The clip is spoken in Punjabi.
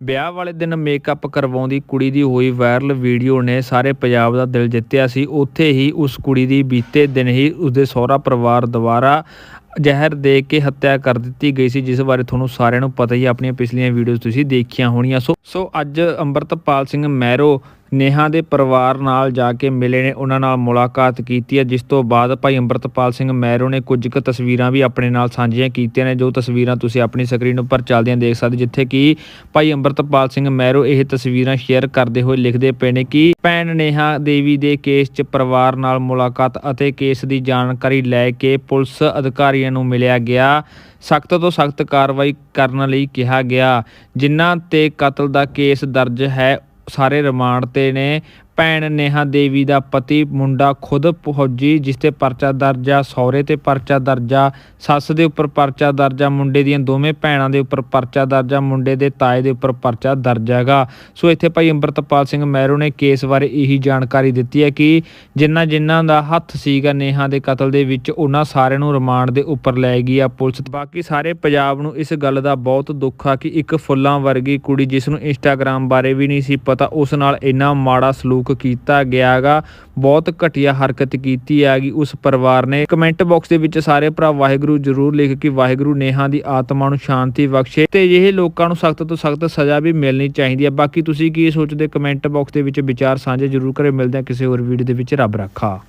ਵਿਆਹ ਵਾਲੇ ਦਿਨ ਮੇਕਅਪ ਕਰਵਾਉਂਦੀ ਕੁੜੀ ਦੀ ਹੋਈ ਵਾਇਰਲ ਵੀਡੀਓ ਨੇ ਸਾਰੇ ਪੰਜਾਬ ਦਾ ਦਿਲ ਜਿੱਤਿਆ ਸੀ। ਉੱਥੇ ਹੀ ਉਸ ਕੁੜੀ ਦੀ ਬੀਤੇ ਦਿਨ ਹੀ ਉਸਦੇ ਸਹੁਰਾ ਪਰਿਵਾਰ ਦੁਆਰਾ ਜ਼ਹਿਰ ਦੇ ਕੇ ਹੱਤਿਆ ਕਰ ਦਿੱਤੀ ਗਈ ਸੀ, ਜਿਸ ਬਾਰੇ ਤੁਹਾਨੂੰ ਸਾਰਿਆਂ ਨੂੰ ਪਤਾ ਹੀ ਆਪਣੀਆਂ ਪਿਛਲੀਆਂ ਵੀਡੀਓਜ਼ ਤੁਸੀਂ ਦੇਖੀਆਂ ਹੋਣੀਆਂ। ਸੋ ਸੋ ਅੱਜ ਅੰਮ੍ਰਿਤਪਾਲ ਸਿੰਘ ਮੈਰੋ ਨੇਹਾ ਦੇ ਪਰਿਵਾਰ ਨਾਲ ਜਾ ਕੇ ਮਿਲੇ ਨੇ, ਉਹਨਾਂ ਨਾਲ ਮੁਲਾਕਾਤ ਕੀਤੀ ਹੈ, ਜਿਸ ਤੋਂ ਬਾਅਦ ਭਾਈ ਅੰਮ੍ਰਿਤਪਾਲ ਸਿੰਘ ਮਹਿਰੋ ਨੇ ਕੁਝ ਕੁ ਤਸਵੀਰਾਂ ਵੀ ਆਪਣੇ ਨਾਲ ਸਾਂਝੀਆਂ ਕੀਤੀਆਂ ਨੇ, ਜੋ ਤਸਵੀਰਾਂ ਤੁਸੀਂ ਆਪਣੀ ਸਕਰੀਨ ਉੱਪਰ ਚੱਲਦਿਆਂ ਦੇਖ ਸਕਦੇ ਜਿੱਥੇ ਕਿ ਭਾਈ ਅੰਮ੍ਰਿਤਪਾਲ ਸਿੰਘ ਮਹਿਰੋ ਇਹ ਤਸਵੀਰਾਂ ਸ਼ੇਅਰ ਕਰਦੇ ਹੋਏ ਲਿਖਦੇ ਪਏ ਨੇ ਕਿ ਭੈਣ ਨੇਹਾ ਦੇਵੀ ਦੇ ਕੇਸ 'ਚ ਪਰਿਵਾਰ ਨਾਲ ਮੁਲਾਕਾਤ ਅਤੇ ਕੇਸ ਦੀ ਜਾਣਕਾਰੀ ਲੈ ਕੇ ਪੁਲਿਸ ਅਧਿਕਾਰੀਆਂ ਨੂੰ ਮਿਲਿਆ ਗਿਆ। ਸਖਤ ਤੋਂ ਸਖਤ ਕਾਰਵਾਈ ਕਰਨ ਲਈ ਕਿਹਾ ਗਿਆ, ਜਿਨ੍ਹਾਂ ਤੇ ਕਤਲ ਦਾ ਕੇਸ ਦਰਜ ਹੈ ਸਾਰੇ ਰਿਮਾਂਡ ਤੇ ਨੇ। ਭੈਣ ਨੇਹਾ ਦੇਵੀ ਦਾ ਪਤੀ, ਮੁੰਡਾ ਖੁਦ ਫੌਜੀ, ਜਿਸ ਤੇ ਪਰਚਾ ਦਰਜ ਆ, ਸਹੁਰੇ ਤੇ ਪਰਚਾ ਦਰਜ ਆ, ਸੱਸ ਦੇ ਉੱਪਰ ਪਰਚਾ ਦਰਜ ਆ, ਮੁੰਡੇ ਦੀਆਂ ਦੋਵੇਂ ਭੈਣਾਂ ਦੇ ਉੱਪਰ ਪਰਚਾ ਦਰਜ ਆ, ਮੁੰਡੇ ਦੇ ਤਾਏ ਦੇ ਉੱਪਰ ਪਰਚਾ ਦਰਜ ਹੈਗਾ। ਸੋ ਇੱਥੇ ਭਾਈ ਅੰਮ੍ਰਿਤਪਾਲ ਸਿੰਘ ਮਹਿਰੂ ਨੇ ਕੇਸ ਬਾਰੇ ਇਹੀ ਜਾਣਕਾਰੀ ਦਿੱਤੀ ਹੈ ਕਿ ਜਿਨ੍ਹਾਂ ਜਿਨ੍ਹਾਂ ਦਾ ਹੱਥ ਸੀਗਾ ਨੇਹਾ ਦੇ ਕਤਲ ਦੇ ਵਿੱਚ, ਉਹਨਾਂ ਸਾਰਿਆਂ ਨੂੰ ਰਿਮਾਂਡ ਦੇ ਉੱਪਰ ਲੈ ਗਈ ਆ ਪੁਲਿਸ। ਬਾਕੀ ਸਾਰੇ ਪੰਜਾਬ ਨੂੰ ਇਸ ਗੱਲ ਦਾ ਬਹੁਤ ਦੁੱਖ ਆ ਕਿ ਇੱਕ ਫੁੱਲਾਂ ਵਰਗੀ ਕੁੜੀ, ਜਿਸ ਨੂੰ ਇੰਸਟਾਗ੍ਰam ਬਾਰੇ ਵੀ ਨਹੀਂ ਸੀ ਪਤਾ, ਉਸ ਨਾਲ ਇੰਨਾ ਮਾੜਾ ਸਲੂਕ ਕੀਤਾ ਗਿਆਗਾ। ਬਹੁਤ ਘਟੀਆ ਹਰਕਤ ਕੀਤੀ ਹੈਗੀ ਉਸ ਪਰਿਵਾਰ ਨੇ। ਕਮੈਂਟ ਬਾਕਸ ਦੇ ਵਿੱਚ ਸਾਰੇ ਭਰਾ ਵਾਹਿਗੁਰੂ ਜ਼ਰੂਰ ਲਿਖ ਕੇ ਵਾਹਿਗੁਰੂ ਨੇਹਾ ਦੀ ਆਤਮਾ ਨੂੰ ਸ਼ਾਂਤੀ ਬਖਸ਼ੇ ਤੇ ਇਹ ਲੋਕਾਂ ਨੂੰ ਸਖਤ ਤੋਂ ਸਖਤ ਸਜ਼ਾ ਵੀ ਮਿਲਣੀ ਚਾਹੀਦੀ ਹੈ। ਬਾਕੀ ਤੁਸੀਂ ਕੀ ਸੋਚਦੇ ਕਮੈਂਟ ਬਾਕਸ ਦੇ ਵਿੱਚ ਵਿਚਾਰ ਸਾਂਝੇ ਜ਼ਰੂਰ ਕਰੇ ਮਿਲਦੇ ਹਾਂ ਕਿਸੇ ਹੋਰ ਵੀਡੀਓ ਦੇ ਵਿੱਚ। ਰੱਬ ਰੱਖਾ।